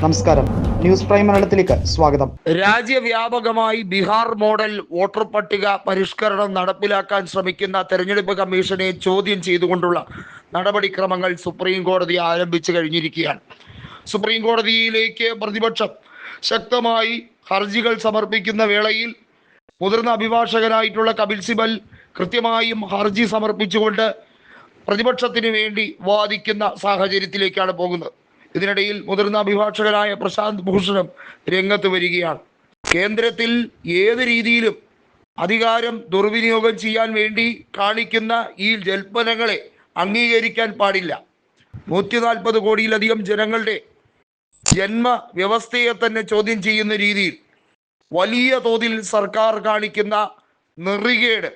നമസ്കാരം. News prime മലയാളത്തിലേക്ക് സ്വാഗതം. രാജ്യവ്യാപകമായി ബീഹാർ മോഡൽ വോട്ടർ പട്ടിക പരിഷ്കരണം നടപ്പിലാക്കാൻ ശ്രമിക്കുന്ന തെരഞ്ഞെടുപ്പ് കമ്മീഷനെ ചോദ്യം ചെയ്തുകൊണ്ടുള്ള നടപടിക്രമങ്ങൾ സുപ്രീം കോടതി ആരംഭിച്ചു കഴിഞ്ഞിരിക്കുകയാണ്. സുപ്രീം കോടതിയിലേക്ക് പ്രതിപക്ഷം ശക്തമായി ഹർജികൾ സമർപ്പിക്കുന്ന വേളയിൽ മുതിർന്ന അഭിഭാഷകനായിട്ടുള്ള കപിൽ സിബൽ കൃത്യമായും ഹർജി സമർപ്പിച്ചുകൊണ്ട് പ്രതിപക്ഷത്തിന് വേണ്ടി വാദിക്കുന്ന സാഹചര്യത്തിലേക്കാണ് പോകുന്നത്. ഇതിനിടയിൽ മുതിർന്ന അഭിഭാഷകനായ പ്രശാന്ത് ഭൂഷണം രംഗത്ത് വരികയാണ്. കേന്ദ്രത്തിൽ ഏത് രീതിയിലും അധികാരം ദുർവിനിയോഗം ചെയ്യാൻ വേണ്ടി കാണിക്കുന്ന ഈ ജൽപ്പനങ്ങളെ അംഗീകരിക്കാൻ പാടില്ല. നൂറ്റി നാൽപ്പത് കോടിയിലധികം ജനങ്ങളുടെ ജന്മ വ്യവസ്ഥയെ തന്നെ ചോദ്യം ചെയ്യുന്ന രീതിയിൽ വലിയ തോതിൽ സർക്കാർ കാണിക്കുന്ന നെറികേട്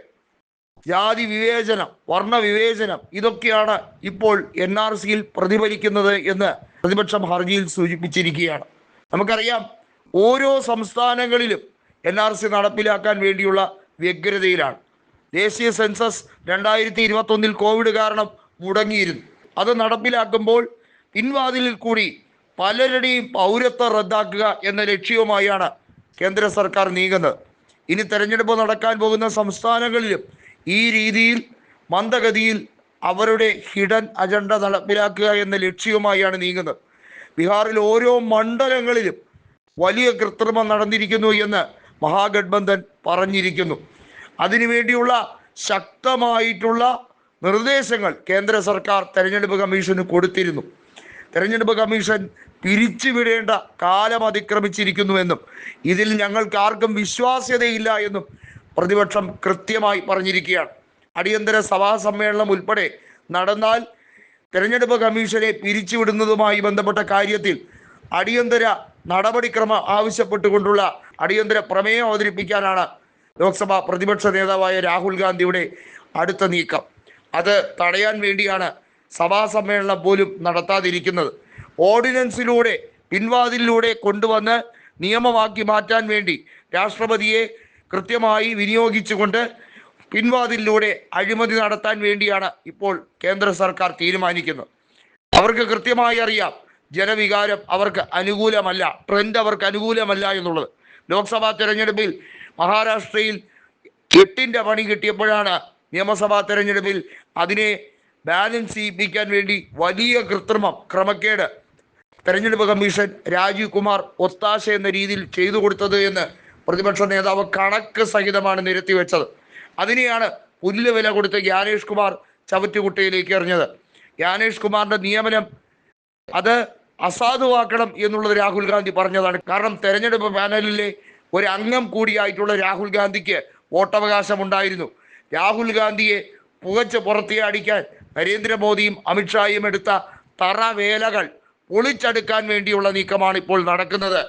ജാതി വിവേചനം വർണ വിവേചനം ഇതൊക്കെയാണ് ഇപ്പോൾ എൻ ആർ സിയിൽ പ്രതിഫലിക്കുന്നത് എന്ന് പ്രതിപക്ഷം ഹർജിയിൽ സൂചിപ്പിച്ചിരിക്കുകയാണ്. നമുക്കറിയാം ഓരോ സംസ്ഥാനങ്ങളിലും എൻ ആർ സി നടപ്പിലാക്കാൻ വേണ്ടിയുള്ള വ്യഗ്രതയിലാണ്. ദേശീയ സെൻസസ് രണ്ടായിരത്തി ഇരുപത്തൊന്നിൽ കോവിഡ് കാരണം മുടങ്ങിയിരുന്നു. അത് നടപ്പിലാക്കുമ്പോൾ പിൻവാതിലിൽ കൂടി പലരുടെയും പൗരത്വം റദ്ദാക്കുക എന്ന ലക്ഷ്യവുമായാണ് കേന്ദ്ര സർക്കാർ നീങ്ങുന്നത്. ഇനി തെരഞ്ഞെടുപ്പ് നടക്കാൻ പോകുന്ന സംസ്ഥാനങ്ങളിലും ഈ രീതിയിൽ മന്ദഗതിയിൽ അവരുടെ ഹിഡൻ അജണ്ട നടപ്പിലാക്കുക എന്ന ലക്ഷ്യവുമായാണ് നീങ്ങുന്നത്. ബീഹാറിൽ ഓരോ മണ്ഡലങ്ങളിലും വലിയ കൃത്രിമം നടന്നിരിക്കുന്നു എന്ന് മഹാഗഡ്ബന്ധൻ പറഞ്ഞിരിക്കുന്നു. അതിനുവേണ്ടിയുള്ള ശക്തമായിട്ടുള്ള നിർദ്ദേശങ്ങൾ കേന്ദ്ര സർക്കാർ തെരഞ്ഞെടുപ്പ് കമ്മീഷന് കൊടുത്തിരുന്നു. തെരഞ്ഞെടുപ്പ് കമ്മീഷൻ പിരിച്ചുവിടേണ്ട കാലം അതിക്രമിച്ചിരിക്കുന്നുവെന്നും ഇതിൽ ഞങ്ങൾക്ക് ആർക്കും വിശ്വാസ്യതയില്ല എന്നും പ്രതിപക്ഷം കൃത്യമായി പറഞ്ഞിരിക്കുകയാണ്. അടിയന്തര സഭാ സമ്മേളനം ഉൾപ്പെടെ നടന്നാൽ തെരഞ്ഞെടുപ്പ് കമ്മീഷനെ പിരിച്ചുവിടുന്നതുമായി ബന്ധപ്പെട്ട കാര്യത്തിൽ അടിയന്തര നടപടിക്രമം ആവശ്യപ്പെട്ടുകൊണ്ടുള്ള അടിയന്തര പ്രമേയം അവതരിപ്പിക്കാനാണ് ലോക്സഭാ പ്രതിപക്ഷ നേതാവായ രാഹുൽ ഗാന്ധിയുടെ അടുത്ത നീക്കം. അത് തടയാൻ വേണ്ടിയാണ് സഭാ സമ്മേളനം പോലും നടത്താതിരിക്കുന്നത്. ഓർഡിനൻസിലൂടെ പിൻവാതിലൂടെ കൊണ്ടുവന്ന് നിയമമാക്കി മാറ്റാൻ വേണ്ടി രാഷ്ട്രപതിയെ കൃത്യമായി വിനിയോഗിച്ചുകൊണ്ട് പിൻവാതിലൂടെ അഴിമതി നടത്താൻ വേണ്ടിയാണ് ഇപ്പോൾ കേന്ദ്ര സർക്കാർ തീരുമാനിക്കുന്നത്. അവർക്ക് കൃത്യമായി അറിയാം ജനവികാരം അവർക്ക് അനുകൂലമല്ല ട്രെൻഡ് അവർക്ക് അനുകൂലമല്ല എന്നുള്ളത്. ലോക്സഭാ തെരഞ്ഞെടുപ്പിൽ മഹാരാഷ്ട്രയിൽ എട്ടിന്റെ പണി കിട്ടിയപ്പോഴാണ് നിയമസഭാ തെരഞ്ഞെടുപ്പിൽ അതിനെ ബാലൻസ് ചെയ്യിപ്പിക്കാൻ വേണ്ടി വലിയ കൃത്രിമം ക്രമക്കേട് തെരഞ്ഞെടുപ്പ് കമ്മീഷൻ രാജീവ് കുമാർ ഒത്താശ എന്ന രീതിയിൽ ചെയ്തു കൊടുത്തത് എന്ന് പ്രതിപക്ഷ നേതാവ് കണക്ക് സഹിതമാണ് നിരത്തി വെച്ചത് അതിനെയാണ് പുല്ല് വില കൊടുത്ത് ജ്ഞാനേഷ് കുമാർ ചവറ്റുകുട്ടയിലേക്ക് എറിഞ്ഞത്. ജ്ഞാനേഷ് കുമാറിന്റെ നിയമനം അത് അസാധുവാക്കണം എന്നുള്ളത് രാഹുൽ ഗാന്ധി പറഞ്ഞതാണ്. കാരണം തെരഞ്ഞെടുപ്പ് പാനലിലെ ഒരു അംഗം കൂടിയായിട്ടുള്ള രാഹുൽ ഗാന്ധിക്ക് വോട്ടവകാശം ഉണ്ടായിരുന്നു രാഹുൽ ഗാന്ധിയെ പുകച്ച് പുറത്തേ അടിക്കാൻ നരേന്ദ്രമോദിയും അമിത്ഷായും എടുത്ത തറവേലകൾ പൊളിച്ചെടുക്കാൻ വേണ്ടിയുള്ള നീക്കമാണ് ഇപ്പോൾ നടക്കുന്നത്.